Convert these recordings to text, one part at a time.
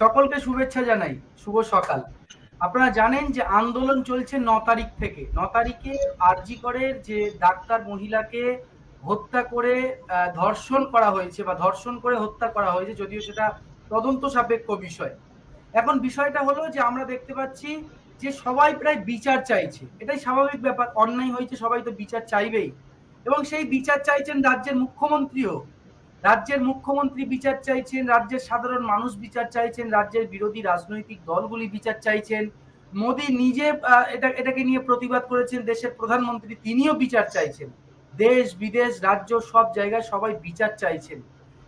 সকলকে শুভেচ্ছা জানাই। শুভ সকাল। আপনারা জানেন যে আন্দোলন চলছে ন তারিখ থেকে। ন তারিখে আরজি করের যে ডাক্তার মহিলাকে হত্যা করে ধর্ষণ করা হয়েছে বা ধর্ষণ করে হত্যা করা হয়েছে, যদিও সেটা তদন্ত সাপেক্ষ বিষয়। এখন বিষয়টা হলো যে আমরা দেখতে পাচ্ছি যে সবাই প্রায় বিচার চাইছে। এটাই স্বাভাবিক ব্যাপার। অন্যায় হয়েছে, সবাই তো বিচার চাইবেই। এবং সেই বিচার চাইছেন রাজ্যের মুখ্যমন্ত্রীও। রাজ্যের মুখ্যমন্ত্রী বিচার চাইছেন, রাজ্যের সাধারণ মানুষ বিচার চাইছেন, রাজ্যের বিরোধী রাজনৈতিক দলগুলি বিচার চাইছেন। মোদি নিজে এটা, এটাকে নিয়ে প্রতিবাদ করেছেন, দেশের প্রধানমন্ত্রী তিনিও বিচার চাইছেন। দেশ, বিদেশ, রাজ্য, সব জায়গায় সবাই বিচার চাইছেন।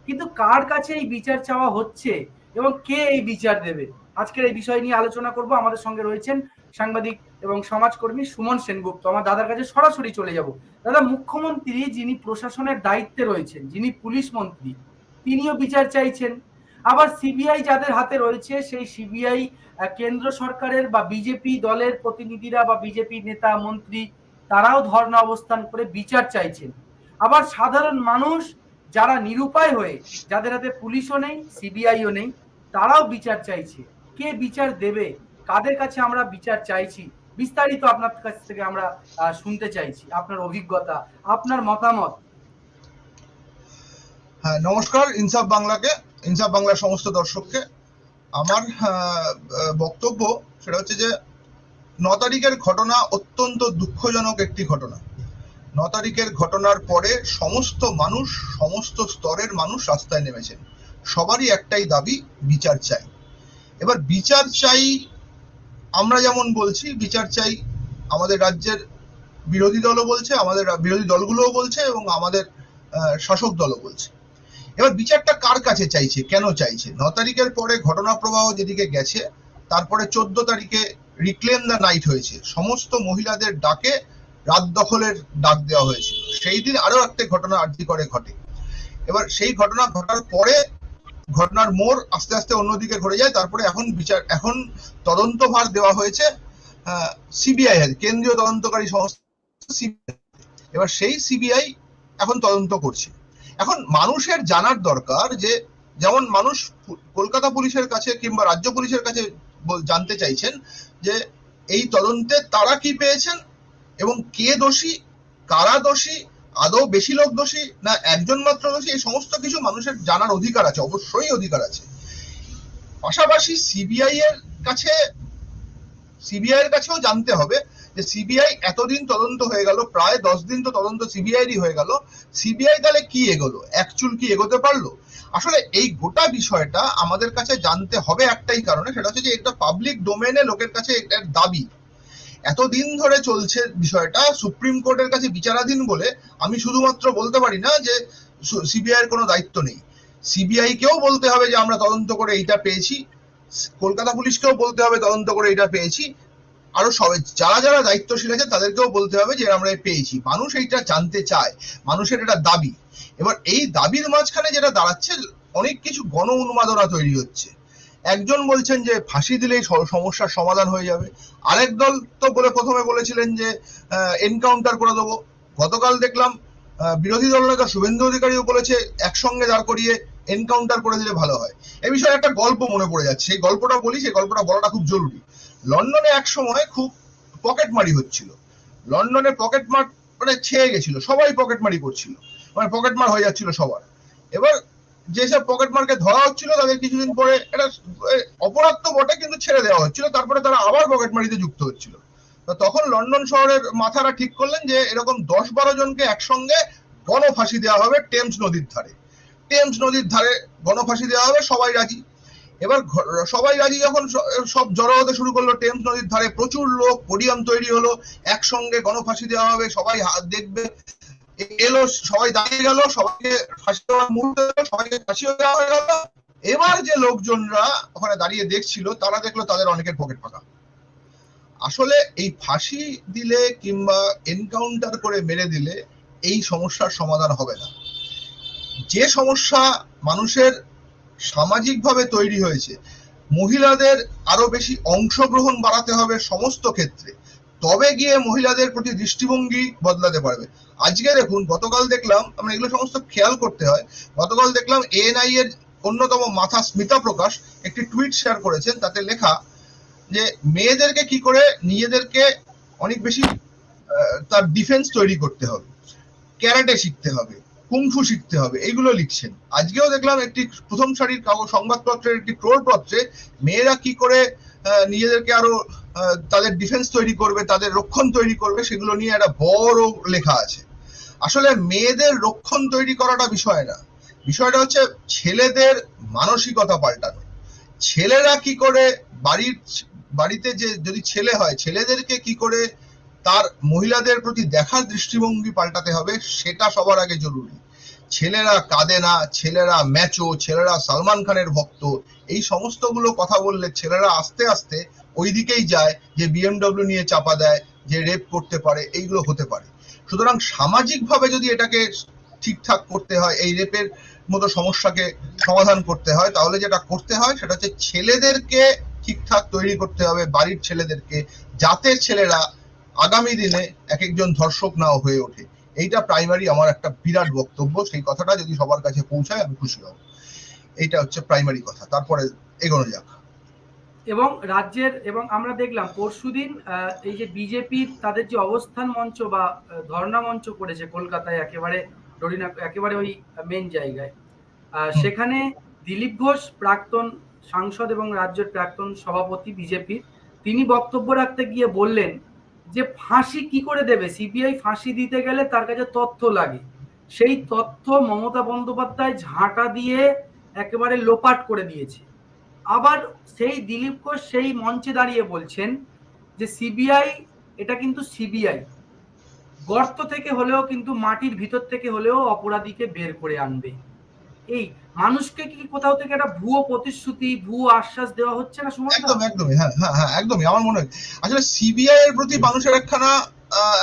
কিন্তু কার কাছে এই বিচার চাওয়া হচ্ছে এবং কে এই বিচার দেবে? আজকের এই বিষয় নিয়ে আলোচনা করব। আমাদের সঙ্গে রয়েছেন সাংবাদিক এবং সমাজকর্মী সুমন সেনগুপ্ত। আমার দাদার কাছে সরাসরি চলে যাব। দাদা, মুখ্যমন্ত্রী যিনি প্রশাসনের দায়িত্বে রয়েছেন, যিনি পুলিশ মন্ত্রী, তিনিও বিচার চাইছেন। আবার সিবিআই যাদের হাতে রয়েছে, সেই সিবিআই কেন্দ্র সরকারের বা বিজেপি দলের প্রতিনিধিরা বা বিজেপি নেতা, মন্ত্রী, তারাও ধর্ণা অবস্থান করে বিচার চাইছেন। আবার সাধারণ মানুষ যারা নিরুপায় হয়ে, যাদের হাতে পুলিশও নেই, সিবিআইও নেই, তারাও বিচার চাইছে। কে বিচার দেবে? কাদের কাছে আমরা বিচার চাইছি? বিস্তারিত আপনার কাছ থেকে আমরা শুনতে চাইছি। আপনার অভিজ্ঞতা, আপনার মতামত। হ্যাঁ নমস্কার, ইনসাফ বাংলাকে, ইনসাফ বাংলার সমস্ত দর্শককে। আমার বক্তব্য সেটা হচ্ছে যে, ন তারিখের ঘটনা অত্যন্ত দুঃখজনক একটি ঘটনা। ন তারিখের ঘটনার পরে সমস্ত মানুষ, সমস্ত স্তরের মানুষ রাস্তায় নেমেছেন। সবারই একটাই দাবি, বিচার চাই। এবার বিচার চাই, আমরা যেমন বলছি, বিচার চাই আমাদের রাজ্যের বিরোধী দলও বলছে, আমাদের বিরোধী দলগুলোও বলছে এবং আমাদের শাসক দলও বলছে। এবার বিচারটা কার কাছে চাইছে, কেন চাইছে? ন তারিখের পরে ঘটনা প্রবাহ যেদিকে গেছে, তারপরে চোদ্দ তারিখে রিক্লেম দ্য নাইট হয়েছে। সমস্ত মহিলাদের ডাকে রাত দখলের ডাক দেওয়া হয়েছিল। সেই দিন আরও একটা ঘটনা আর্জি করে ঘটে। এবার সেই ঘটনা ঘটার পরে ঘটনার মোড় আস্তে আস্তে অন্যদিকে ঘুরে যায়। তারপরে এখন বিচার এখন তদন্তভার দেওয়া হয়েছে সিবিআই কেন্দ্রীয় তদন্তকারী সংস্থা CBI এবার সেই সিবিআই এখন তদন্ত করছে। এখন মানুষের জানার দরকার যে, যেমন মানুষ কলকাতা পুলিশের কাছে কিংবা রাজ্য পুলিশের কাছে জানতে চাইছেন যে, এই তদন্তে তারা কি পেয়েছেন এবং কে দোষী, কারা দোষী আদৌ বেশি লোক দোষী না একজন মাত্র দোষী? এই সমস্ত কিছু মানুষের জানার অধিকার আছে, অবশ্যই অধিকার আছে। পাশাপাশি সিবিআই এর কাছে সিবিআই এর কাছেও জানতে হবে যে সিবিআই এতদিন তদন্ত হয়ে গেল, প্রায় দশ দিন তো তদন্ত সিবিআইরই হয়ে গেল। সিবিআই তাহলে কি এগোলো? এক চুল কি এগোতে পারল? আসলে এই গোটা বিষয়টা আমাদের কাছে জানতে হবে একটাই কারণে, সেটা হচ্ছে যে এটা পাবলিক ডোমেনে লোকের কাছে এটার দাবি। এতদিন ধরে চলছে বিষয়টা, সুপ্রিম কোর্টের কাছে বিচারাধীন বলে আমি শুধুমাত্র বলতে পারি না যে সিবিআই এর কোনো দায়িত্ব নেই। সিবিআই কেও বলতে হবে যে আমরা তদন্ত করে এইটা পেয়েছি, কলকাতা পুলিশকেও বলতে হবে তদন্ত করে এটা পেয়েছি, আরও সবাই যারা যারা দায়িত্বশীল আছে তাদেরকেও বলতে হবে যে আমরা পেয়েছি। মানুষ এইটা জানতে চায়, মানুষের এটা দাবি। এবার এই দাবির মাঝখানে যেটা দাঁড়াচ্ছে, অনেক কিছু গণ উন্মাদনা তৈরি হচ্ছে। একজন বলছেন যে ফাঁসি দিলেই সমস্যার সমাধান হয়ে যাবে। আরেক দল তো বলে প্রথমে বলেছিলেন যে এনকাউন্টার করে দেবো। গতকাল দেখলাম বিরোধী দল নেতা শুভেন্দু অধিকারীও বলেছে, একসঙ্গে দাঁড় করিয়ে এনকাউন্টার করে দিলে ভালো হয়। এ বিষয়ে একটা গল্প মনে পড়ে যাচ্ছে। সেই গল্পটা বলি, সেই গল্পটা বলাটা খুব জরুরি। লন্ডনে এক সময় খুব পকেটমারি হচ্ছিল। লন্ডনে পকেট মার মানে ছেয়ে গেছিল। সবাই পকেটমারি করছিল। মানে পকেটমার হয়ে যাচ্ছিল সবার। এবার যেসব পকেটমারকে ধরা হচ্ছিল, তাদের কিছুদিন পরে এটা অপরাধ তো বটে, কিন্তু ছেড়ে দেওয়া হচ্ছিল। তারপরে তারা আবার পকেটমারিতে যুক্ত হচ্ছিল। তখন লন্ডন শহরের মাথারা ঠিক করলেন যে, এরকম দশ বারো জনকে একসঙ্গে গণফাঁসি দেওয়া হবে টেমস নদীর ধারে। টেমস নদীর ধারে গণফাঁসি দেওয়া হবে, সবাই রাজি। এবার সবাই রাজি যখন সব জড়ো হতে শুরু করল, টেমস নদীর ধারে প্রচুর লোক, পোডিয়াম তৈরি হলো, একসঙ্গে গণফাঁসি দেওয়া হবে, সবাই দেখবে। এলো সবাই দাঁড়িয়ে গেল সবাইকে ফাঁসি দেওয়ার এলো, সবাইকে ফাঁসিও দেওয়া হয়ে গেল। এবার যে লোকজনরা ওখানে দাঁড়িয়ে দেখছিল তারা দেখল তাদের অনেকের পকেট ফাঁকা। আসলে এই ফাঁসি দিলে কিংবা এনকাউন্টার করে মেরে দিলে এই সমস্যার সমাধান হবে না। যে সমস্যা মানুষের সামাজিকভাবে তৈরি হয়েছে মহিলাদের আরও বেশি অংশগ্রহণ বাড়াতে হবে সমস্ত ক্ষেত্রে। তবে গিয়ে মহিলাদের প্রতি দৃষ্টিভঙ্গি বদলাতে পারবে। আজকে দেখুন, গতকাল দেখলাম আমরা এগুলো সমস্ত খেয়াল করতে হয়, গতকাল দেখলাম এএনআই এর অন্যতম মাথা স্মিতা প্রকাশ একটি টুইট শেয়ার করেছেন, তাতে লেখা যে, মেয়েদেরকে কি করে নিজেদেরকে অনেক বেশি তার ডিফেন্স তৈরি করতে হবে ক্যারাটে শিখতে হবে কুংফু শিখতে হবে এইগুলো লিখছেন। আজকেও দেখলাম একটি প্রথম সারির কাগজ, সংবাদপত্রের একটি ট্রোল পত্রে মেয়েরা কি করে নিজেদেরকে আরও তাদের ডিফেন্স তৈরি করবে, তাদের রক্ষণ তৈরি করবে, সেগুলো নিয়ে একটা বড় লেখা আছে। আসলে মেয়েদের রক্ষণ তৈরি করাটা বিষয় না। বিষয়টা হচ্ছে ছেলেদের মানসিকতা পাল্টানো। ছেলেরা কি করে বাড়ির, বাড়িতে যে, যদি ছেলে হয়, ছেলেদেরকে কি করে তার মহিলাদের প্রতি দেখার দৃষ্টিভঙ্গি পাল্টাতে হবে, সেটা সবার আগে জরুরি। ছেলেরা কাঁদে না, ছেলেরা ম্যাচো, ছেলেরা সালমান খানের ভক্ত, এই সমস্তগুলো কথা বললে ছেলেরা আস্তে আস্তে ওই দিকেই যায়, যে বিএমডব্লিউ নিয়ে চাপা দেয়, যে রেপ করতে পারে, এইগুলো হতে পারে। সুতরাং সামাজিকভাবে যদি এটাকে ঠিকঠাক করতে হয়, এই রেপের মতো সমস্যাকে সমাধান করতে হয়, তাহলে যেটা করতে হয়, সেটা হচ্ছে ছেলেদেরকে ঠিকঠাক তৈরি করতে হবে, বাড়ির ছেলেদেরকে, যাতে ছেলেরা আগামী দিনে এক একজন ধর্ষক নাও হয়ে ওঠে। এইটা প্রাইমারি আমার একটা বিরাট বক্তব্য, সেই কথাটা যদি সবার কাছে পৌঁছায় আমি খুশি হব। এইটা হচ্ছে প্রাইমারি কথা। তারপরে এগোনো যাক। এবং রাজ্যের এবং আমরা দেখলাম পরশুদিন এই যে বিজেপির তাদের যে অবস্থান মঞ্চ বা ধর্ণা মঞ্চ করেছে কলকাতায় একেবারে ডরিনা একেবারে ওই মেন জায়গায়। সেখানে দিলীপ ঘোষ প্রাক্তন সাংসদ এবং রাজ্যের প্রাক্তন সভাপতি বিজেপির তিনি বক্তব্য রাখতে গিয়ে বললেন যে ফাঁসি কি করে দেবে? সিবিআই ফাঁসি দিতে গেলে তার কাছে তথ্য লাগে। সেই তথ্য মমতা বন্দ্যোপাধ্যায় ঝাঁটা দিয়ে একেবারে লোপাট করে দিয়েছে। আবার সেই দিলীপ ঘোষ সেই মঞ্চে দাঁড়িয়ে বলছেন যে সিবিআই, এটা কিন্তু সিবিআই। গর্ত থেকে হলেও কিন্তু মাটির ভিতর থেকে হলেও অপরাধীকে বের করে আনবে। এই মানুষকে কি কোথাও থেকে একটা ভুয়ো প্রতিশ্রুতি, ভুয়ো আশ্বাস দেওয়া হচ্ছে না সময়? একদম একদমই হ্যাঁ হ্যাঁ হ্যাঁ একদমই, আমার মনে হয়। আসলে সিবিআই এর প্রতি মানুষের একখানা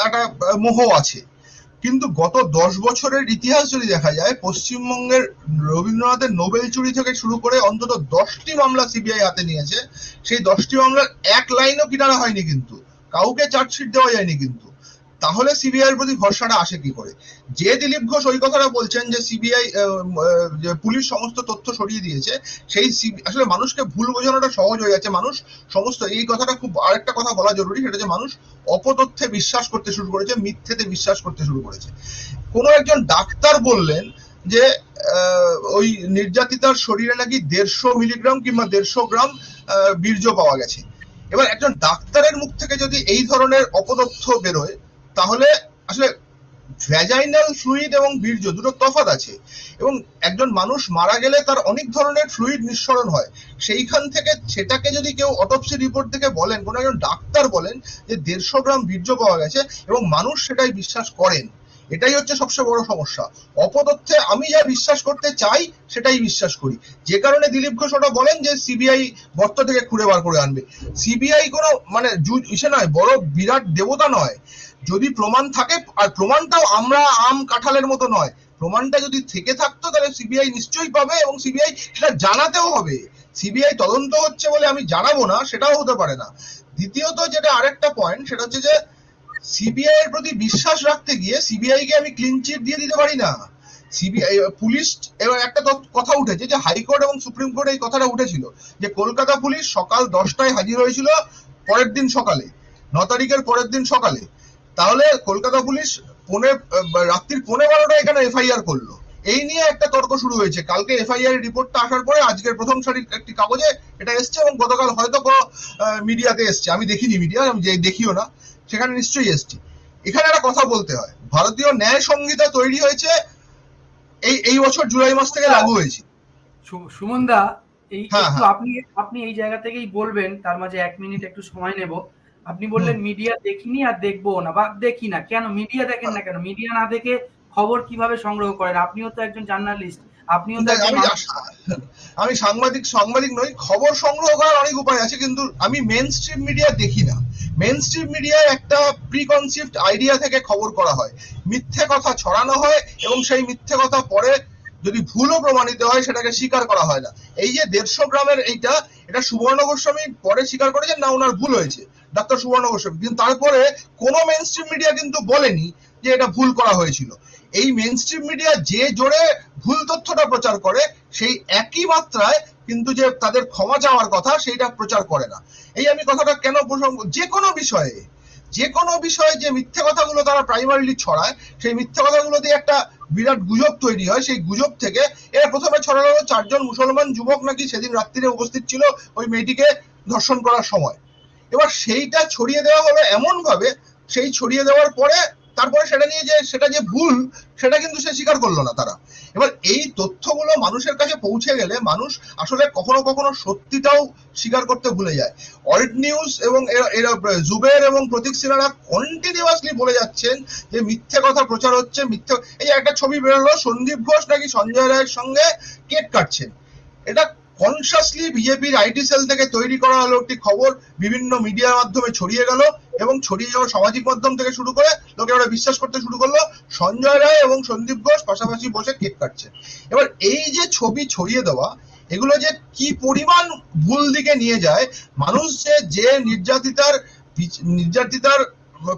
একটা মোহ আছে। কিন্তু গত দশ বছরের ইতিহাস যদি দেখা যায়, পশ্চিমবঙ্গের রবীন্দ্রনাথের নোবেল চুরি থেকে শুরু করে অন্তত দশটি মামলা সিবিআই হাতে নিয়েছে। সেই দশটি মামলার এক লাইনও কিনারা হয়নি কিন্তু। কাউকে চার্জশিট দেওয়া যায়নি কিন্তু। তাহলে সিবিআই এর প্রতি ভরসাটা আসে কি করে? যে দিলীপ ঘোষ ওই কথাটা বলছেন যে সিবিআই পুলিশ সমস্ত তথ্য সরিয়ে দিয়েছে, সেই আসলে মানুষকে ভুল বোঝানোটা সহজ হয়ে যাচ্ছে। মানুষ সমস্ত, এই কথাটা খুব আরেকটা কথা বলা জরুরি, সেটা যে মানুষ অপতথ্যে বিশ্বাস করতে শুরু করেছে, মিথ্যেতে বিশ্বাস করতে শুরু করেছে। কোনো একজন ডাক্তার বললেন যে ওই নির্যাতিতার শরীরে নাকি দেড়শো মিলিগ্রাম কিংবা দেড়শো গ্রাম বীর্য পাওয়া গেছে। এবার একজন ডাক্তারের মুখ থেকে যদি এই ধরনের অপতথ্য বেরোয় তাহলে আসলে ভ্যাজাইনাল ফ্লুইড এবং বীর্য দুটো তফাৎ আছে। এবং একজন মানুষ মারা গেলে তার অনেক ধরনের ফ্লুইড নিঃসরণ হয়। সেইখান থেকে সেটাকে যদি কেউ অটোপসি রিপোর্ট থেকে বলেন, কোনো একজন ডাক্তার বলেন যে দেড়শো গ্রাম বীর্য পাওয়া গেছে এবং মানুষ সেটাই বিশ্বাস করেন, এটাই হচ্ছে সবচেয়ে বড় সমস্যা। অপতথ্যে আমি যা বিশ্বাস করতে চাই, সেটাই বিশ্বাস করি। যে কারণে দিলীপ ঘোষ ওটা বলেন যে সিবিআই গর্ত থেকে খুঁড়ে বার করে আনবে। সিবিআই কোনো মানে ইসে নয়, বড় বিরাট দেবতা নয়। যদি প্রমাণ থাকে, আর প্রমাণটাও আমরা আম কাঁঠালের মতো নয়। প্রমাণটা যদি থেকে থাকতো, তাহলে সিবিআই নিশ্চয়ই পাবে এবং সিবিআই সেটা জানাতেও হবে। সিবিআই তদন্ত হচ্ছে বলে আমি জানাব না, সেটাও হতে পারে না। দ্বিতীয়ত যেটা আরেকটা পয়েন্ট সেটা হচ্ছে যে সিবিআই এর প্রতি বিশ্বাস রাখতে গিয়ে সিবিআই কে আমি ক্লিন চিট দিয়ে দিতে পারি না। সিবিআই, পুলিশ, এবার একটা কথা উঠেছে যে হাইকোর্ট এবং সুপ্রিম কোর্টে এই কথাটা উঠেছিল যে কলকাতা পুলিশ সকাল দশটায় হাজির হয়েছিল পরের দিন সকালে, ন তারিখের পরের দিন সকালে। তাহলে কলকাতা পুলিশ পৌনে রাত্রির পৌনে বারোটা এখানে এফআইআর করল। এই নিয়ে একটা তর্ক শুরু হয়েছে। কালকে এফআইআর রিপোর্টটা আসার পরে আজকের প্রথম সারির একটি কাগজে এটা এসছে এবং গতকাল হয়তো কোনো মিডিয়াতে এসছে। আমি দেখিনি মিডিয়া আমি যে দেখিও না সেখানে নিশ্চয়ই এসছে। এখানে একটা কথা বলতে হয়। ভারতীয় ন্যায় সংহিতা তৈরি হয়েছে এই এই বছর জুলাই মাস থেকে লাগু হয়েছে। সুমনদা এই হ্যাঁ, হ্যাঁ। আপনি আপনি এই জায়গা থেকেই বলবেন তার মাঝে এক মিনিট একটু সময় নেব। আপনি বললেন মিডিয়া দেখিনি আর দেখব না বা দেখি না। কেন? মিডিয়া দেখেন না কেন? মিডিয়া না দেখে খবর কীভাবে সংগ্রহ করেন? আপনিও তো একজন জার্নালিস্ট আপনিও তো আমি সাংবাদিক সাংবাদিক নই খবর সংগ্রহ করার অনেক উপায় আছে কিন্তু আমি মেন স্ট্রিম মিডিয়া দেখি না। মেন স্ট্রিম মিডিয়ায় একটা প্রিকনসিভড আইডিয়া থেকে খবর করা হয়। মিথ্যে কথা ছড়ানো হয় এবং সেই মিথ্যে কথা পরে যদি ভুলও প্রমাণিত হয় সেটাকে স্বীকার করা হয় না। এই যে দেড়শো গ্রামের এইটা এটা সুবর্ণ গোস্বামী পরে স্বীকার করেছেন না ওনার ভুল হয়েছে? ডাক্তার সুবর্ণ গোস্বামী কিন্তু তারপরে কোনো মেন স্ট্রিম মিডিয়া কিন্তু বলেনি যে এটা ভুল করা হয়েছিল। এই মেন স্ট্রিম মিডিয়া যে জোরে ভুল তথ্যটা প্রচার করে, সেই একই মাত্রায় কিন্তু যে তাদের ক্ষমা চাওয়ার কথা, সেইটা প্রচার করে না। এই আমি কথাটা কেন প্রসঙ্গ, যে কোনো বিষয়ে, যে কোনো বিষয়ে যে মিথ্যে কথাগুলো তারা প্রাইমারিলি ছড়ায়, সেই মিথ্যে কথাগুলো দিয়ে একটা বিরাট গুজব তৈরি হয়। সেই গুজব থেকে এরা প্রথমে ছড়ানো চারজন মুসলমান যুবক নাকি সেদিন রাত্রিরে উপস্থিত ছিল ওই মেয়েটিকে ধর্ষণ করার সময়। এবার সেইটা ছড়িয়ে দেওয়া হলো এমন ভাবে সেই ছড়িয়ে দেওয়ার পরে তারপরে সেটা নিয়ে যে, সেটা যে ভুল, সেটা কিন্তু সে স্বীকার করল না তারা। এবার এই তথ্যগুলো মানুষের কাছে পৌঁছে গেলে মানুষ আসলে কখনো কখনো সত্যিটাও স্বীকার করতে ভুলে যায়। অল্ট নিউজ এবং এরা- জুবের এবং প্রতীক সিনহারা কন্টিনিউয়াসলি বলে যাচ্ছেন যে মিথ্যে কথা প্রচার হচ্ছে, মিথ্যে, এই একটা ছবি বেরোলো, সন্দীপ ঘোষ নাকি সঞ্জয় রায়ের সঙ্গে কেক কাটছেন। এটা কনসিয়াসলি বিজেপির আইটি সেল থেকে তৈরি করা হলো একটি খবর। বিভিন্ন মিডিয়ার মাধ্যমে ছড়িয়ে গেল এবং ছড়িয়ে যাওয়া সামাজিক মাধ্যম থেকে শুরু করে লোকে ওরা বিশ্বাস করতে শুরু করল। সঞ্জয় রায় এবং সন্দীপ ঘোষ পাশাপাশি বসে কেক কাটছে। এবার এই যে ছবি ছড়িয়ে দেওয়া, এগুলো যে কি পরিমাণ ভুল দিকে নিয়ে যায়, মানুষ যে যে নির্যাতিতার নির্যাতিতার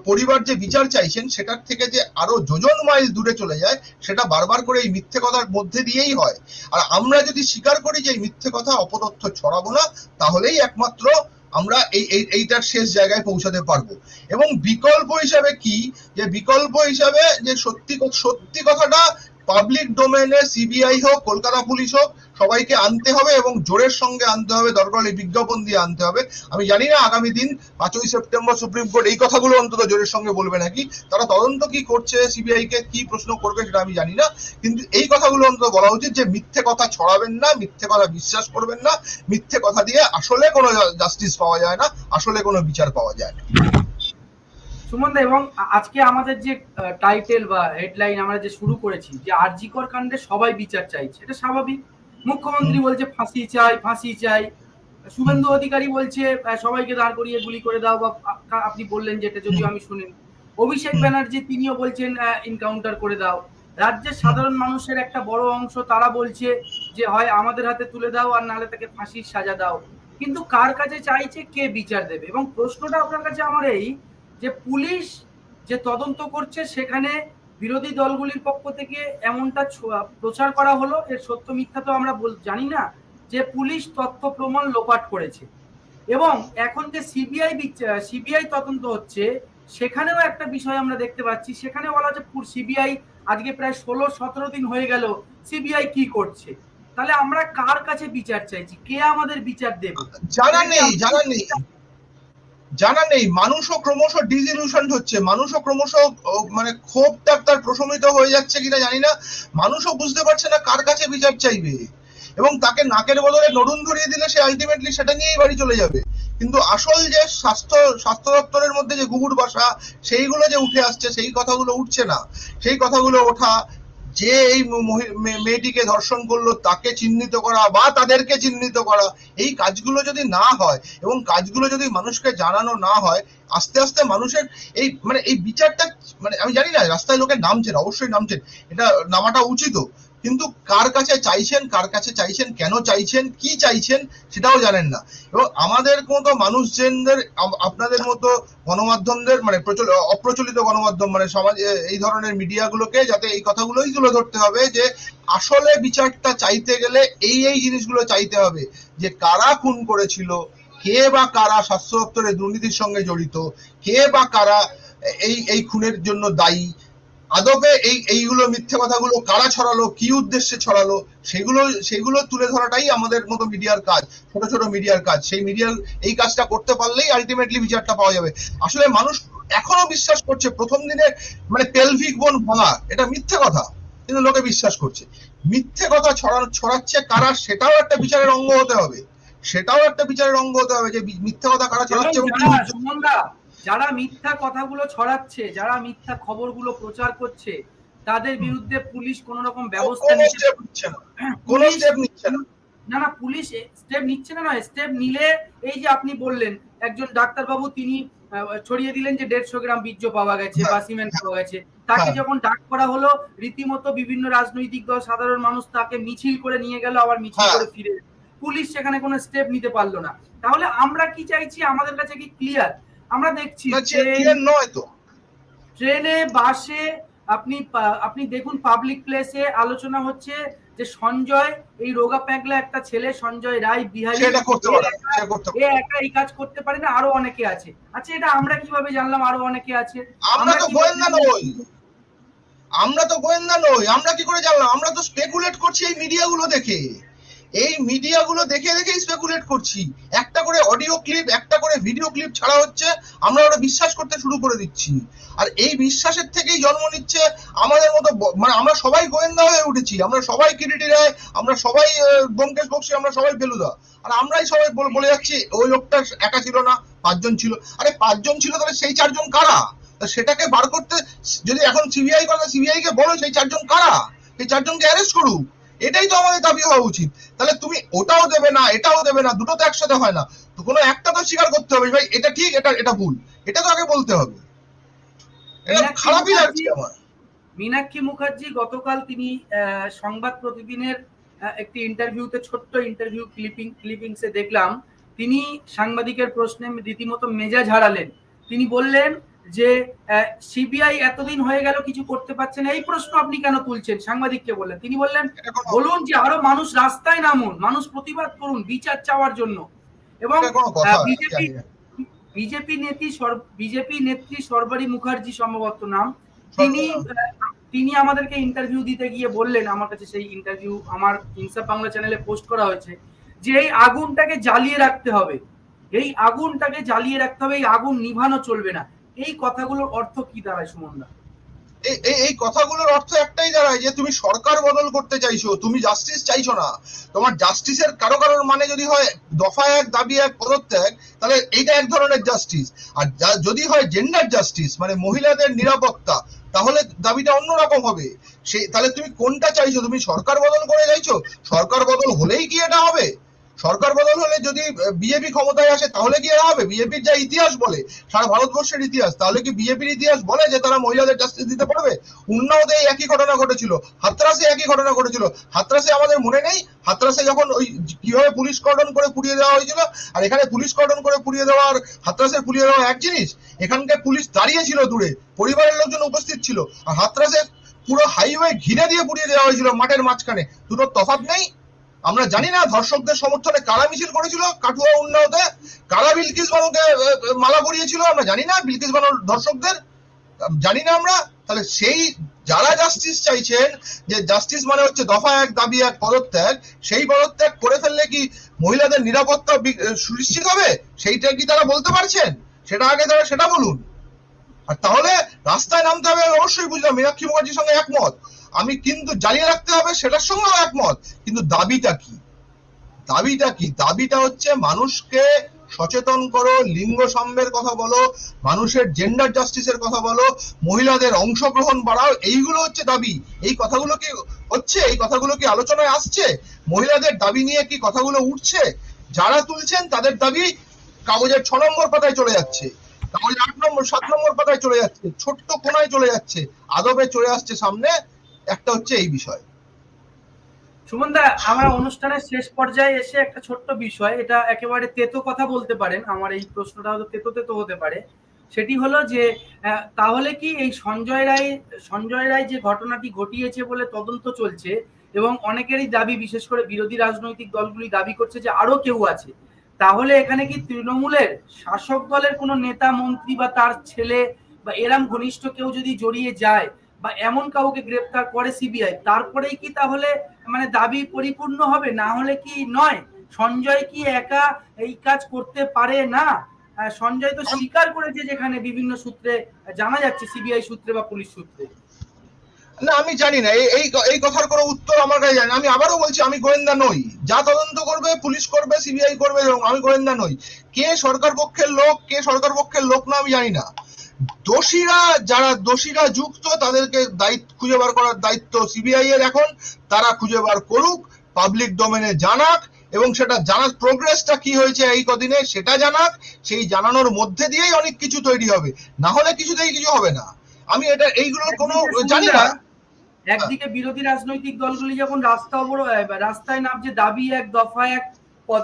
পরিবার যে বিচার চাইছেন, সেটার থেকে যে আরও যোজন মাইল দূরে চলে যায়, সেটা বারবার করে এই মিথ্যে কথার মধ্যে দিয়েই হয়। আর আমরা যদি স্বীকার করি যে এই মিথ্যে কথা অপতথ্য ছড়াবো না, তাহলেই একমাত্র আমরা এই, এই- এইটার শেষ জায়গায় পৌঁছাতে পারব। এবং বিকল্প হিসাবে কি? যে বিকল্প হিসাবে যে সত্যি সত্যি কথাটা পাবলিক ডোমেনে সিবিআই হোক, কলকাতা পুলিশ হোক সবাইকে আনতে হবে এবং জোরের সঙ্গে আনতে হবে, দরকার বিজ্ঞাপন দিয়ে আনতে হবে। আমি জানি না আগামী দিন পাঁচই সেপ্টেম্বর সুপ্রিম কোর্ট এই কথাগুলো অন্তত জোরের সঙ্গে বলবে নাকি, তারা তদন্ত কি করছে সিবিআই কে কি প্রশ্ন করবে সেটা আমি জানি না, কিন্তু এই কথাগুলো অন্তত বলা উচিত যে মিথ্যে কথা ছড়াবেন না, মিথ্যে কথা বিশ্বাস করবেন না, মিথ্যে কথা দিয়ে আসলে কোনো জাস্টিস পাওয়া যায় না, আসলে কোনো বিচার পাওয়া যায় না। সুমন এবং আজকে আমাদের যে টাইটেল বা হেডলাইন আমরা যে শুরু করেছি, যে আরজিকর কাণ্ডে সবাই বিচার চাইছে, এটা স্বাভাবিক? মুখ্যমন্ত্রী বলছে ফাঁসি চাই ফাঁসি চাই। শুভেন্দু অধিকারী বলছে সবাইকে দাঁড় করিয়ে গুলি করে দাও বা আপনি বললেন যেটা যদিও আমি শুনিনি। অভিষেক ব্যানার্জি তিনিও বলছেন ইনকাউন্টার করে দাও। রাজ্যের সাধারণ মানুষের একটা বড় অংশ তারা বলছে যে হয় আমাদের হাতে তুলে দাও আর নাহলে তাকে ফাঁসির সাজা দাও। কিন্তু কার কাছে চাইছে কে বিচার দেবে? এবং প্রশ্নটা আপনার কাছে আমার এই যে পুলিশ যে তদন্ত করছে সেখানে বিরোধী দলগুলির পক্ষ থেকে এমনটা প্রচার করা হলো। এর সত্য মিথ্যা তো আমরা জানি না যে পুলিশ তথ্য প্রমাণ লোপাট করেছে। এবং এখন যে সিবিআই সিবিআই তদন্ত হচ্ছে, সেখানেও একটা বিষয় আমরা দেখতে পাচ্ছি। সেখানে বলা হচ্ছে সিবিআই আজকে প্রায় ষোলো সতেরো দিন হয়ে গেল সিবিআই কি করছে। তাহলে আমরা কার কাছে বিচার চাইছি? কে আমাদের বিচার দেবে? জানা নেই জানা নেই। জানা নেই, মানুষও ক্রমশ ডিজিলিউশন হচ্ছে, মানুষও ক্রমশ মানে ক্ষোভটা তার প্রশমিত হয়ে যাচ্ছে কিনা জানি না, মানুষও বুঝতে পারছে না কার কাছে বিচার চাইবে। এবং তাকে নাকের বদলে নড়ুন ধরিয়ে দিলে সে আলটিমেটলি সেটা নিয়েই বাড়ি চলে যাবে। কিন্তু আসল যে স্বাস্থ্য স্বাস্থ্য দপ্তরের মধ্যে যে গুবুর বাসা, সেইগুলো যে উঠে আসছে, সেই কথাগুলো উঠছে না। সেই কথাগুলো ওঠা যে এই মেয়েটিকে ধর্ষণ করল, তাকে চিহ্নিত করা বা তাদেরকে চিহ্নিত করা, এই কাজগুলো যদি না হয় এবং কাজগুলো যদি মানুষকে জানানো না হয়, আস্তে আস্তে মানুষের এই মানে এই বিচারটা মানে আমি জানি না, রাস্তায় লোকে নামছেন অবশ্যই নামছেন এটা নামাটা উচিত কিন্তু কার কাছে চাইছেন, কার কাছে চাইছেন, কেন চাইছেন, কি চাইছেন সেটাও জানেন না। এবং আমাদের মতো মানুষজনদের আপনাদের মতো গণমাধ্যমদের মানে প্রচল- অপ্রচলিত গণমাধ্যম মানে সমাজ এই ধরনের মিডিয়াগুলোকে যাতে এই কথাগুলোই তুলে ধরতে হবে যে, আসলে বিচারটা চাইতে গেলে এই এই জিনিসগুলো চাইতে হবে। যে কারা খুন করেছিল, কে বা কারা স্বাস্থ্য দপ্তরের দুর্নীতির সঙ্গে জড়িত, কে বা কারা এই এই খুনের জন্য দায়ী আদপে এই এইগুলো মিথ্যে কথাগুলো কারা ছড়ালো কি উদ্দেশ্যে ছড়ালো সেগুলো সেগুলো তুলে ধরাটাই আমাদের মতো মিডিয়ার কাজ ছোট ছোট মিডিয়ার কাজ। সেই মিডিয়ার এই কাজটা করতে পারলেই আলটিমেটলি বিচারটা পাওয়া যাবে। আসলে মানুষ এখনও বিশ্বাস করছে প্রথম দিনে মানে পেলভিক বোন ভাঙা এটা মিথ্যে কথা কিন্তু লোকে বিশ্বাস করছে। মিথ্যে কথা ছড়ানো ছড়াচ্ছে কারা সেটাও একটা বিচারের অঙ্গ হতে হবে। সেটাও একটা বিচারের অঙ্গ হতে হবে যে মিথ্যে কথা কারা ছড়াচ্ছে এবং যারা মিথ্যা কথাগুলো ছড়াচ্ছে যারা মিথ্যা খবরগুলো প্রচার করছে তাদের বিরুদ্ধে পুলিশ কোন রকম ব্যবস্থা নিচ্ছে না। স্টেপ নিচ্ছে না। না। না পুলিশ স্টেপ নিচ্ছে না নয় স্টেপ নিলে এই যে আপনি বললেন একজন ডাক্তারবাবু তিনি ছড়িয়ে দিলেন যে দেড়শো গ্রাম বীর্য পাওয়া গেছে বা হ্যাঁ। সিমেন্ট পাওয়া গেছে। তাকে হ্যাঁ। যখন ডাক করা হলো রীতিমতো বিভিন্ন রাজনৈতিক দল সাধারণ মানুষ তাকে মিছিল করে নিয়ে গেল আবার মিছিল হ্যাঁ। করে ফিরে পুলিশ সেখানে কোনো স্টেপ নিতে পারল না। তাহলে আমরা কি চাইছি? আমাদের কাছে কি ক্লিয়ার আমরা দেখছি না, নয় তো। ট্রেনে বাসে আপনি আপনি দেখুন পাবলিক প্লেসে আলোচনা হচ্ছে যে সঞ্জয় এই রোগা প্যাগলা একটা ছেলে সঞ্জয় রায় বিহারি এ একা এই কাজ করতে পারে না আরও অনেকে আছে। আচ্ছা এটা আমরা কীভাবে জানলাম আরও অনেকে আছে? আমরা তো গোয়েন্দা নই। আমরা তো গোয়েন্দা নই আমরা কি করে জানলাম? আমরা তো স্পেকুলেট করছি এই মিডিয়াগুলো দেখে। এই মিডিয়াগুলো দেখে দেখেই স্পেকুলেট করছি। একটা করে অডিও ক্লিপ একটা করে ভিডিও ক্লিপ ছাড়া হচ্ছে আমরা ওটা বিশ্বাস করতে শুরু করে দিচ্ছি। আর এই বিশ্বাসের থেকেই জন্ম নিচ্ছে আমাদের মতো মানে আমরা সবাই গোয়েন্দা হয়ে উঠেছি। আমরা সবাই কিরিটি রায়, আমরা সবাই ব্যোমকেশ বক্সি, আমরা সবাই ফেলুদা। আর আমরাই সবাই বলে- যাচ্ছি, ওই লোকটা একা ছিল না, পাঁচজন ছিল। আরে পাঁচজন ছিল তাহলে সেই চারজন কারা? সেটাকে বার করতে যদি এখন সিবিআই করে সিবিআই কে বলো সেই চারজন কারা? সেই চারজনকে অ্যারেস্ট করুক। এটাই তো আমাদের দাবি হওয়া উচিত। তাহলে তুমি ওটাও দেবে না এটাও দেবে না দুটো তো একসাথে হয় না। তো কোনো একটা তো স্বীকার করতে হবে ভাই এটা ঠিক এটা এটা ভুল। এটা তো আগে বলতে হবে। এটা খারাপই লাগছে আমার। মীনাক্ষী মুখার্জি গতকাল তিনি সংবাদ প্রতিদিনের একটি ইন্টারভিউতে ছোট্ট ইন্টারভিউ ক্লিপিং ক্লিপিংসে দেখলাম। তিনি সাংবাদিকের প্রশ্নে রীতিমতো মেজাজ হারালেন। তিনি বললেন যে সিবিআই এতদিন হয়ে গেল কিছু করতে পারছে না। এই প্রশ্ন আপনি কেন তুলছেন? সাংবাদিককে বললেন। তিনি বললেন বলুন যে আরও মানুষ রাস্তায় নামুন মানুষ প্রতিবাদ করুন বিচার চাওয়ার জন্য। এবং বিজেপি বিজেপি নেত্রী বিজেপি নেত্রী সর্বারী মুখার্জি সম্ভবত নাম। তিনি তিনি আমাদেরকে ইন্টারভিউ দিতে গিয়ে বললেন আমার কাছে সেই ইন্টারভিউ আমার ইনসাফ বাংলা চ্যানেলে পোস্ট করা হয়েছে যে এই আগুনটাকে জ্বালিয়ে রাখতে হবে। এই আগুনটাকে জ্বালিয়ে রাখতে হবে এই আগুন নিভানো চলবে না। এই কথাগুলোর অর্থ কি দাঁড়ায়, সুমনদা? এই- এই কথাগুলোর অর্থ একটাই দাঁড়ায় যে, তুমি সরকার বদল করতে চাইছো, তুমি জাস্টিস চাইছো না। তোমার জাস্টিসের কারও কারোর মানে যদি হয় দফা এক দাবি এক পদত্যাগ, তাহলে এইটা এক ধরনের জাস্টিস আর যদি হয় জেন্ডার জাস্টিস মানে মহিলাদের নিরাপত্তা, তাহলে দাবিটা অন্যরকম হবে। সে, তাহলে তুমি কোনটা চাইছো? তুমি সরকার বদল করে চাইছো সরকার বদল হলেই কি এটা হবে? সরকার বদল হলে যদি বিজেপি ক্ষমতায় আসে, তাহলে কি এরা হবে? বিজেপির যা ইতিহাস বলে, সারা ভারতবর্ষের ইতিহাস, তাহলে কি বিজেপির ইতিহাস বলে যে তারা মহিলাদের জাস্টিস দিতে পারবে? উন্নাওতে একই ঘটনা ঘটেছিল, হাতরাসে একই ঘটনা ঘটেছিল। হাতরাসে আমাদের মনে নেই, হাতরাসে যখন ওই কীভাবে পুলিশ কর্ডন করে পুড়িয়ে দেওয়া হয়েছিল, আর এখানে পুলিশ কর্ডন করে পুড়িয়ে দেওয়া আর হাতরাসে পুড়িয়ে দেওয়া এক জিনিস এখানকার পুলিশ দাঁড়িয়ে ছিল দূরে, পরিবারের লোকজন উপস্থিত ছিল, আর হাতরাসে পুরো হাইওয়ে ঘিরে দিয়ে পুড়িয়ে দেওয়া হয়েছিল মাঠের মাঝখানে। দুটো তফাৎ নেই আমরা জানি না ধর্ষকদের সমর্থনে কারা মিছিল করেছিল, কাঠুয়া উন্নয়তে কারা বিলকিস বানুকে মালা পরিয়েছিল, আমরা জানি না বিলকিস বানুর ধর্ষকদের। জানি না আমরা, তাহলে সেই যারা জাস্টিস চাইছেন, যে জাস্টিস মানে হচ্ছে দফা এক, দাবি এক, পদত্যাগ, সেই পদত্যাগ করে ফেললে কি মহিলাদের নিরাপত্তা সুনিশ্চিত হবে? সেইটা কি তারা বলতে পারছেন? সেটা আগে তারা, সেটা বলুন। আর তাহলে রাস্তায় নামতে হবে অবশ্যই বুঝলাম, মীনাক্ষী মুখার্জির সঙ্গে একমত। আমি কিন্তু জ্বালিয়ে রাখতে হবে, সেটার সঙ্গেও একমত, কিন্তু দাবিটা কি? দাবিটা কি? দাবিটা হচ্ছে মানুষকে সচেতন করো, লিঙ্গ সাম্যের কথা বলো, মানুষের জেন্ডার জাস্টিসের কথা বলো, মহিলাদের অংশগ্রহণ বাড়াও, এইগুলো হচ্ছে দাবি। এই কথাগুলো কি হচ্ছে? এই কথাগুলো কি আলোচনায় আসছে? মহিলাদের দাবি নিয়ে কি কথাগুলো উঠছে? যারা তুলছেন তাদের দাবি কাগজের ছ নম্বর পাতায় চলে যাচ্ছে, কাগজের আট নম্বর, সাত নম্বর পাতায় চলে যাচ্ছে, ছোট্ট কোনায় চলে যাচ্ছে, আদবে চলে আসছে সামনে একটা হচ্ছে এই বিষয়। আমরা অনুষ্ঠানের শেষ পর্যায়ে এসে একটা ছোট্ট বিষয়, এটা একেবারে তেতো কথা বলতে পারেন, আমার এই প্রশ্নটা হয়তো তেতো তেতো হতে পারে। সেটি হলো যে তাহলে কি এই সঞ্জয় রায় সঞ্জয় রায় যে ঘটনাটি ঘটিয়েছে বলে তদন্ত চলছে, এবং অনেকেরই দাবি, বিশেষ করে বিরোধী রাজনৈতিক দলগুলি দাবি করছে যে আরও কেউ আছে, তাহলে এখানে কি তৃণমূলের শাসক দলের কোনো নেতা, মন্ত্রী বা তার ছেলে বা এরম ঘনিষ্ঠ কেউ যদি জড়িয়ে যায় বা এমন কাউকে গ্রেপ্তার করে সিবিআই তারপরেই কি তাহলে মানে দাবি পরিপূর্ণ হবে? না হলে কি নয়? সঞ্জয় কি একা এই কাজ করতে পারে না? সঞ্জয় তো স্বীকার করেছে যেখানে বিভিন্ন সূত্রে জানা যাচ্ছে সিবিআই সূত্রে বা পুলিশ সূত্রে। না, আমি জানি না। এই এই কথার কোনো উত্তর আমার কাছে জানি। আমি আবারও বলছি, আমি গোয়েন্দা নই। যা তদন্ত করবে, পুলিশ করবে সিবিআই করবে, এবং আমি গোয়েন্দা নই। কে সরকার পক্ষের লোক, কে সরকার পক্ষের লোক না, আমি জানি না। দোষীরা যারা দোষীরা যুক্ত তাদেরকে দায়িত্ব খুঁজে বার করার দায়িত্ব সিবিআই এর এখন। তারা খুঁজে বার করুক পাবলিক ডোমেনে জানাক এবং সেটা জানার প্রোগ্রেসটা কি হয়েছে এই কদিনে সেটা জানাক। সেই জানানোর মধ্যে দিয়েই অনেক কিছু তৈরি হবে। না হলে কিছুতেই কিছু হবে না। আমি এটা এইগুলোর কোনো জানি না। একদিকে বিরোধী রাজনৈতিক দলগুলি যখন রাস্তা অবরোধ রাস্তায় নামছে দাবি এক দফা এক পদ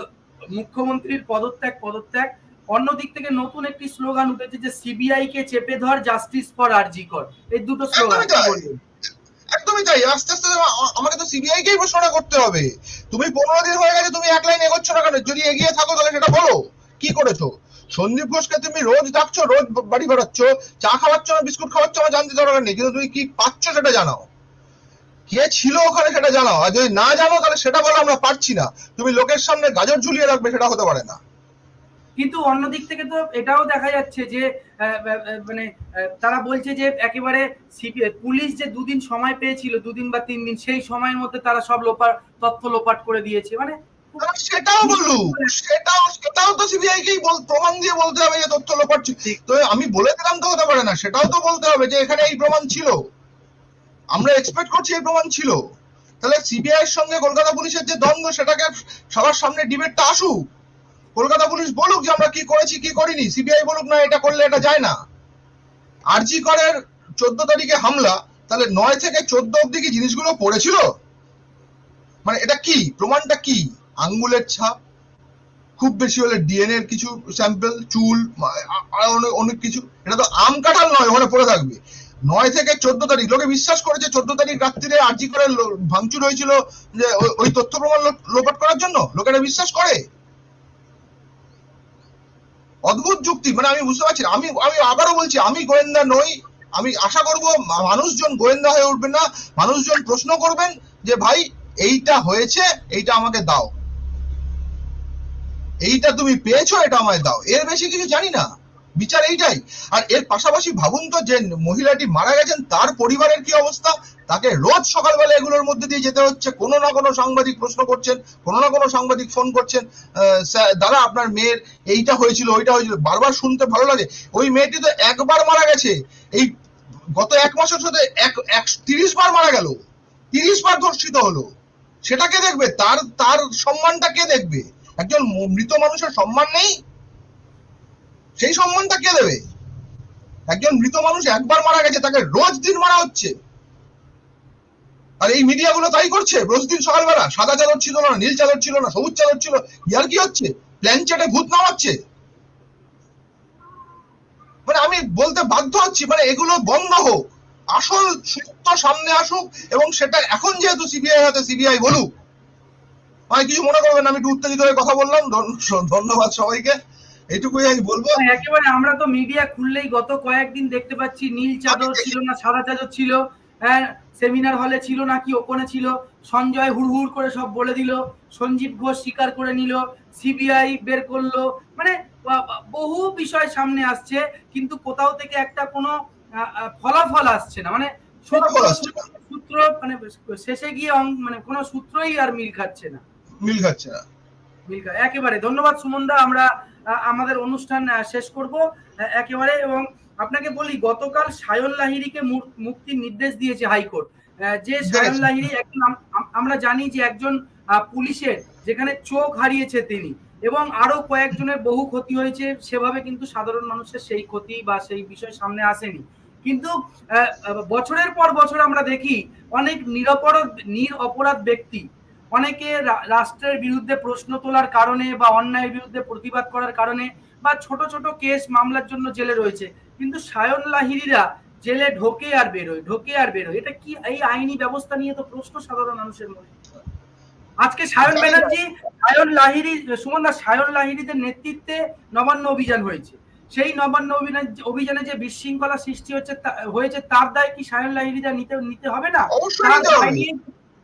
মুখ্যমন্ত্রীর পদত্যাগ পদত্যাগ। অন্যদিক থেকে নতুন একটি স্লোগান উঠেছে যে সিবিআই কে চেপে ধর জাস্টিস ফর আরজি কর। এই দুটো স্লোগান। একদমই তাই। আস্তে আস্তে আমাকে তো সিবিআই কেই প্রশ্নটা করতে হবে। তুমি পনেরো দিন হয়ে গেছে, তুমি এক লাইন এগোচ্ছ না কেন? যদি এগিয়ে থাকো তাহলে সেটা বলো। কি করেছ? সন্দীপ ঘোষকে তুমি রোজ ডাকছো, রোজ বাড়ি বেড়াচ্ছ, চা খাওয়াচ্ছ না, বিস্কুট খাওয়াচ্ছ, আমার জানতে দরকার নেই। কিন্তু তুমি কি পাচ্ছ সেটা জানাও। কে ছিল ওখানে সেটা জানাও। আর যদি না জানো তাহলে সেটা বলো, আমরা পারছি না। তুমি লোকের সামনে গাজর ঝুলিয়ে রাখবে, সেটা হতে পারে না। কিন্তু অন্য দিক থেকে তো এটাও দেখা যাচ্ছে যে মানে তারা বলছে যে একেবারে পুলিশ যে দুদিন সময় পেয়েছিল দুদিন বা তিন দিন সেই সময়ের মধ্যে তারা সব লোপাট তথ্য লোপাট করে দিয়েছে মানে সেটাও বলুক সেটাও সেটাও তো সিবিআই কেই প্রমাণ দিয়ে বলতে হবে যে তথ্য লোপাট। তো আমি বলে দিলাম তো হতে পারে না সেটাও তো বলতে হবে যে এখানে এই প্রমাণ ছিল। আমরা এক্সপেক্ট করছি এই প্রমাণ ছিল। তাহলে সিবিআই এর সঙ্গে কলকাতা পুলিশের যে দ্বন্দ্ব সেটাকে সবার সামনে ডিবেটটা আসুক। কলকাতা পুলিশ বলুক যে আমরা কি করেছি, কি করিনি সিবিআই বলুক না, এটা করলে এটা যায় না। আরজি করের চোদ্দ তারিখে হামলা, তাহলে নয় থেকে চোদ্দ অব্দি কি জিনিসগুলো পড়েছিল? মানে এটা কি? প্রমাণটা কি? আঙ্গুলের ছাপ, খুব বেশি হলে ডিএনএ কিছু স্যাম্পল, চুল অনেক কিছু। এটা তো আম কাঁঠাল নয়, ওখানে পড়ে থাকবে। নয় থেকে চোদ্দ তারিখ, লোকে বিশ্বাস করেছে চোদ্দ তারিখ রাত্রিরে আরজি করে ভাঙচুর হয়েছিল যে ওই- তথ্য প্রমাণ লোপাট করার জন্য? লোকেরা বিশ্বাস করে? অদ্ভুত যুক্তি মানে আমি বুঝতে পারছি আমি আমি আবারও বলছি, আমি গোয়েন্দা নই। আমি আশা করব মানুষজন গোয়েন্দা হয়ে উঠবেন না। মানুষজন প্রশ্ন করবেন যে, ভাই, এইটা হয়েছে, এইটা আমাকে দাও। এইটা তুমি পেয়েছ, এটা আমায় দাও। এর বেশি কিছু জানি না। বিচার এইটাই। আর এর পাশাপাশি ভাবুন তো যে মহিলাটি মারা গেছেন, তার পরিবারের কি অবস্থা? তাকে রোজ সকালবেলা এগুলোর মধ্যে দিয়ে যেতে হচ্ছে। কোনো না কোনো সাংবাদিক প্রশ্ন করছেন, কোনো না কোনো সাংবাদিক ফোন করছেন দাদা, আপনার মেয়ের এইটা হয়েছিল, ওইটা হয়েছিল। বারবার শুনতে ভালো লাগে। ওই মেয়েটি তো একবার মারা গেছে। এই গত এক মাসের সাথে এক এক, তিরিশ বার মারা গেল। তিরিশ বার ধর্ষিত হলো। সেটা কে দেখবে? তার তার সম্মানটা কে দেখবে? একজন মৃত মানুষের সম্মান নেই? সেই সম্মানটা কে দেবে? একজন মৃত মানুষ একবার মারা গেছে, তাকে রোজ দিন মারা হচ্ছে। আর এই মিডিয়াগুলো তাই করছে, রোজ দিন সকালবেলা। সাদা চাদর ছিল না, নীল চাদর ছিল না, সবুজ চাদর ছিল। ইয়ার কি হচ্ছে? প্ল্যান চেটে ভূত নামাচ্ছে। মানে আমি বলতে বাধ্য হচ্ছি মানে এগুলো বন্ধ হোক। আসল সত্য সামনে আসুক, এবং সেটা এখন যেহেতু সিবিআই হাতে, সিবিআই বলুক। মানে কিছু মনে করবেন আমি একটু উত্তেজিত হয়ে কথা বললাম। ধন্য- ধন্যবাদ সবাইকে। এইটুকুই আমি বলব। হ্যাঁ, একেবারে আমরা তো মিডিয়া খুললেই গত কয়েকদিন দেখতে পাচ্ছি নীল চাদর ছিল না সাদা চাদর ছিল হ্যাঁ সেমিনার হলে ছিল ছিল সঞ্জয় হুড়হুড় করে সব বলে দিল সঞ্জীব ঘোষ স্বীকার করে নিল সিবিআই বের করল মানে বহু বিষয় সামনে আসছে কিন্তু কোথাও থেকে একটা কোনো ফলাফল আসছে না মানে সূত্র মানে শেষে গিয়ে মানে কোনো সূত্রই আর মিল খাচ্ছে না। মিল খাচ্ছে না। মিল্কা একেবারে ধন্যবাদ সুমনদা আমরা আমাদের অনুষ্ঠান শেষ করব একেবারে। এবং আপনাকে বলি গতকাল সায়ন লাহিড়িকে মুক্তির নির্দেশ দিয়েছে হাইকোর্ট। যে সায়ন। লাহিড়ি একজন আম- আম- আমরা জানি যে একজন পুলিশের যেখানে চোখ হারিয়েছে তিনি। এবং আরও কয়েকজনের বহু ক্ষতি হয়েছে সেভাবে কিন্তু সাধারণ মানুষের সেই ক্ষতি বা সেই বিষয় সামনে আসেনি। কিন্তু বছরের পর বছর আমরা দেখি অনেক নিরপরাধ নির অপরাধ ব্যক্তি অনেকে রাষ্ট্রের বিরুদ্ধে প্রশ্ন তোলার কারণে বা অন্যায়ের বিরুদ্ধে প্রতিবাদ করার কারণে বা ছোট ছোট কেস মামলার জন্য জেলে রয়েছে। কিন্তু সায়ন লাহিরিরা জেলে ঢোকে আর বেরোয় ঢোকে আর বেরোয়। এটা কি এই আইনি ব্যবস্থা নিয়ে তো প্রশ্ন সাধারণ মানুষের মনে? আজকে সায়ন ব্যানার্জি সায়ন লাহিরি সুমন দাস সায়ন লাহিরিদের নেতৃত্বে নবান্ন অভিযান হয়েছে। সেই নবান্ন অভিযান অভিযানে যে বিশৃঙ্খলা সৃষ্টি হচ্ছে হয়েছে তার দায় কি সায়ন লাহিরিরা নিতে নিতে হবে না?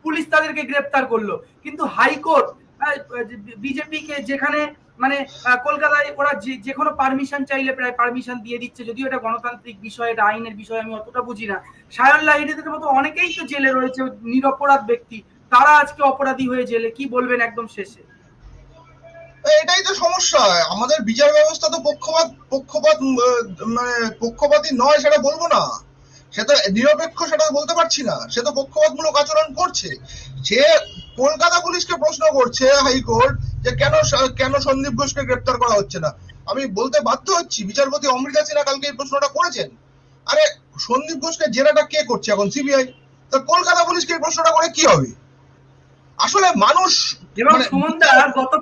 পুলিশ তাদেরকে গ্রেপ্তার করল। কিন্তু হাইকোর্ট বিজেপিকে যেখানে মানে কলকাতায় ওরা যে কোনো পারমিশন চাইলে প্রায় পারমিশন দিয়ে দিচ্ছে। যদিও এটা গণতান্ত্রিক বিষয়, এটা আইনের বিষয়, আমি অতটা বুঝি না। সায়ন লাহিড়িদের মতো অনেকেই তো জেলে রয়েছে নিরপরাধ ব্যক্তি। তারা আজকে অপরাধী হয়ে জেলে, কি বলবেন একদম শেষে? এটাই তো সমস্যা। আমাদের বিচার ব্যবস্থা তো পক্ষপাত পক্ষপাত মানে পক্ষপাতী নয়, সেটা বলব না। সে তো নিরপেক্ষ সেটা বলতে পারছি না। সে তো পক্ষপাতমূলক আচরণ করছে। সে কলকাতা পুলিশকে প্রশ্ন করছে হাইকোর্ট যে কেন কেন সন্দীপ ঘোষকে গ্রেপ্তার করা হচ্ছে না? আমি বলতে বাধ্য হচ্ছি বিচারপতি অমৃতা সিনহা কালকে এই প্রশ্নটা করেছেন। আরে সন্দীপ ঘোষকে জেরাটা কে করছে এখন সিবিআই? তো কলকাতা পুলিশকে এই প্রশ্নটা করে কি হবে? আসলে মানুষ এবং মানে- সুমনদা গত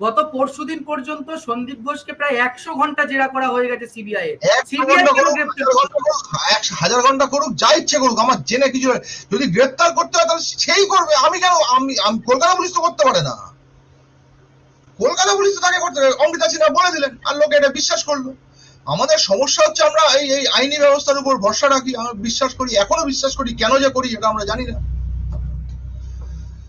পরশু- গত পরশুদিন পর্যন্ত সন্দীপ ঘোষকে প্রায় একশো ঘণ্টা জেরা করা হয়ে গেছে সিবিআই গ্রেপ্তার হাজার ঘণ্টা করুক, যা ইচ্ছে করুক আমার জেনে কিছু যদি গ্রেপ্তার করতে হয় তাহলে সেই করবে। আমি কেন আমি আমি কলকাতা পুলিশ তো করতে পারে না। কলকাতা পুলিশ তো তাকে করতে পারে। অমৃতা সিনহা বলে দিলেন আর লোকে এটা বিশ্বাস করল। আমাদের সমস্যা হচ্ছে আমরা এই এই আইনি ব্যবস্থার উপর ভরসা রাখি আমরা বিশ্বাস করি এখনও বিশ্বাস করি কেন যে করি এটা আমরা জানি না।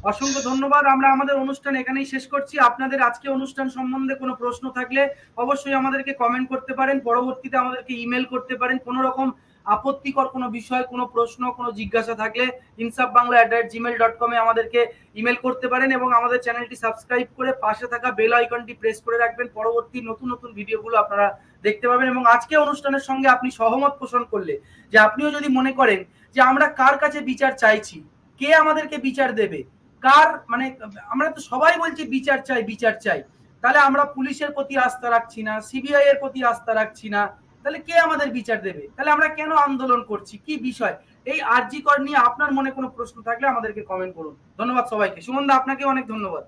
অসংখ্য ধন্যবাদ। আমরা আমাদের অনুষ্ঠান এখানেই শেষ করছি। আপনাদের আজকে অনুষ্ঠান সম্বন্ধে কোনো প্রশ্ন থাকলে অবশ্যই আমাদেরকে কমেন্ট করতে পারেন। পরবর্তীতে আমাদেরকে ইমেল করতে পারেন। কোনো রকম আপত্তিকর কোনো বিষয়, কোনো প্রশ্ন, কোনো জিজ্ঞাসা থাকলে ইনসাফ বাংলা অ্যাট জিমেল ডট কমে আমাদেরকে ইমেল করতে পারেন এবং আমাদের চ্যানেলটি সাবস্ক্রাইব করে পাশে থাকা বেল আইকনটি প্রেস করে রাখবেন। পরবর্তী নতুন নতুন ভিডিওগুলো আপনারা দেখতে পাবেন এবং আজকে অনুষ্ঠানের সঙ্গে আপনি সহমত পোষণ করলে যে আপনিও যদি মনে করেন যে আমরা কার কাছে বিচার চাইছি, কে আমাদেরকে বিচার দেবে কার মানে আমরা তো সবাই বলছি বিচার চাই বিচার চাই। তাহলে আমরা পুলিশের প্রতি আস্থা রাখছি না, সিবিআই এর প্রতি আস্থা রাখছি না। তাহলে কে আমাদের বিচার দেবে? তাহলে আমরা কেন আন্দোলন করছি? কি বিষয়? এই আরজি কর নিয়ে আপনার মনে কোনো প্রশ্ন থাকলে আমাদেরকে কমেন্ট করুন। ধন্যবাদ সবাইকে। সুমন দা আপনাকে অনেক ধন্যবাদ।